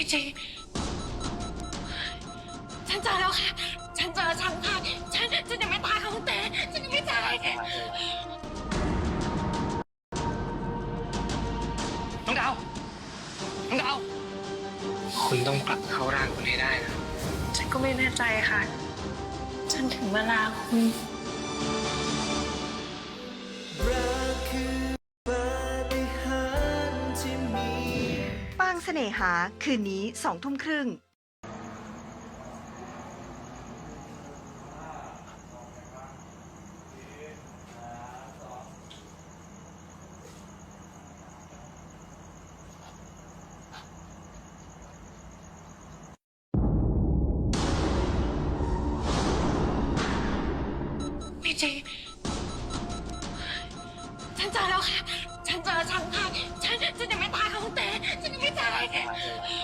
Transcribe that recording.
พี่จีฉันเจอแล้วค่ะ ฉันเจอช่างภาพฉันฉันยังไม่ตายค่ะคุณเต้ฉันยังไม่ตายน้องดาว น้องดาว คุณต้องกลับเข้าร่างคุณให้ได้นะ ฉันก็ไม่แน่ใจค่ะ ฉันถึงเวลาคุณ เสน่หา คืนนี้สองทุ่มครึ่งไม่จริงฉันเจอแล้วค่ะ ฉันเจอฉันค่ะฉันฉันยังไม่ตางค่ะ Yeah.